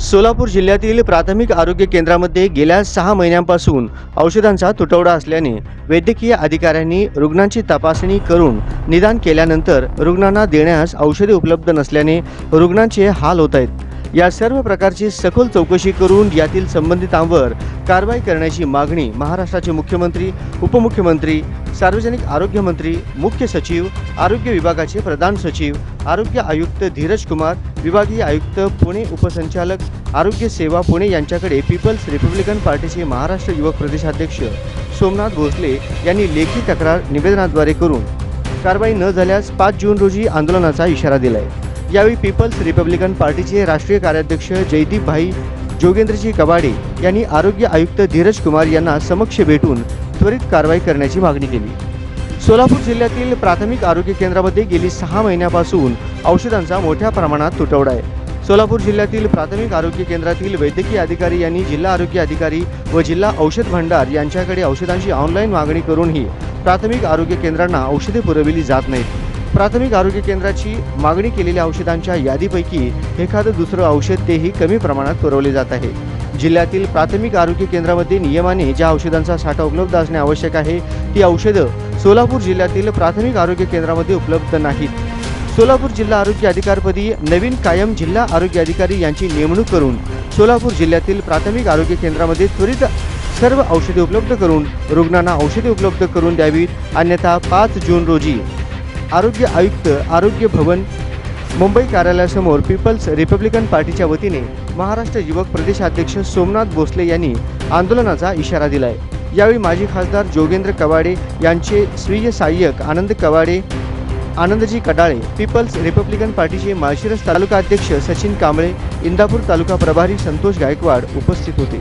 सोलापूर जिल्ह्यातील प्राथमिक आरोग्य केंद्रामध्ये गेल्या सहा महिन्यांपासून औषधांचा तुटवडा असल्याने वैद्यकीय अधिकाऱ्यांनी रुग्णांची तपासणी करून निदान केल्यानंतर रुग्णांना देण्यास औषधे उपलब्ध नसल्याने रुग्णांचे हाल होत आहेत. या सर्व प्रकारची सखोल चौकशी करून यातील संबंधितांवर कारवाई करण्याची मागणी महाराष्ट्राचे मुख्यमंत्री उपमुख्यमंत्री सार्वजनिक आरोग्यमंत्री मुख्य सचिव आरोग्य विभागाचे प्रधान सचिव आरोग्य आयुक्त धीरज कुमार विभागीय आयुक्त पुणे उपसंचालक आरोग्य सेवा पुणे यांच्याकडे पीपल्स रिपब्लिकन पार्टीचे महाराष्ट्र युवक प्रदेशाध्यक्ष सोमनाथ भोसले यांनी लेखी तक्रार निवेदनाद्वारे करून कारवाई न झाल्यास पाच जून रोजी आंदोलनाचा इशारा दिलाय. यावेळी पीपल्स रिपब्लिकन पार्टीचे राष्ट्रीय कार्याध्यक्ष जयदीप भाई जोगेंद्रजी कबाडे यांनी आरोग्य आयुक्त धीरज कुमार यांना समक्ष भेटून त्वरित कारवाई करण्याची मागणी केली. सोलापूर जिल्ह्यातील प्राथमिक आरोग्य केंद्रामध्ये गेली सहा महिन्यापासून औषधांचा मोठ्या प्रमाणात तुटवडा आहे. सोलापूर जिल्ह्यातील प्राथमिक आरोग्य केंद्रातील वैद्यकीय अधिकारी यांनी जिल्हा आरोग्य अधिकारी व जिल्हा औषध भंडार यांच्याकडे औषधांची ऑनलाईन मागणी करूनही प्राथमिक आरोग्य केंद्रांना औषधे पुरविली जात नाहीत. प्राथमिक आरोग्य केंद्राची मागणी केलेल्या औषधांच्या यादीपैकी एखादं दुसरं औषध तेही कमी प्रमाणात पुरवले जात आहे. जिल्ह्यातील प्राथमिक आरोग्य केंद्रामध्ये नियमाने ज्या औषधांचा साठा उपलब्ध असणे आवश्यक आहे ती औषधं सोलापूर जिल्ह्यातील प्राथमिक आरोग्य केंद्रामध्ये उपलब्ध नाहीत सोलापूर जिल्हा आरोग्य अधिकारीपदी नवीन कायम जिल्हा आरोग्य अधिकारी यांची नेमणूक करून सोलापूर जिल्ह्यातील प्राथमिक आरोग्य केंद्रामध्ये त्वरित सर्व औषधे उपलब्ध करून रुग्णांना औषधे उपलब्ध करून द्यावीत. अन्यथा पाच जून रोजी आरोग्य आयुक्त आरोग्य भवन मुंबई कार्यालयासमोर पीपल्स रिपब्लिकन पार्टीच्या वतीने महाराष्ट्र युवक प्रदेशाध्यक्ष सोमनाथ भोसले यांनी आंदोलनाचा इशारा दिला आहे यावेळी माजी खासदार जोगेंद्र कवाडे यांचे स्वीय सहाय्यक आनंद कवाडे आनंदजी कडाळे पीपल्स रिपब्लिकन पार्टीचे माळशिरस तालुका अध्यक्ष सचिन कांबळे इंदापूर तालुका प्रभारी संतोष गायकवाड उपस्थित होते.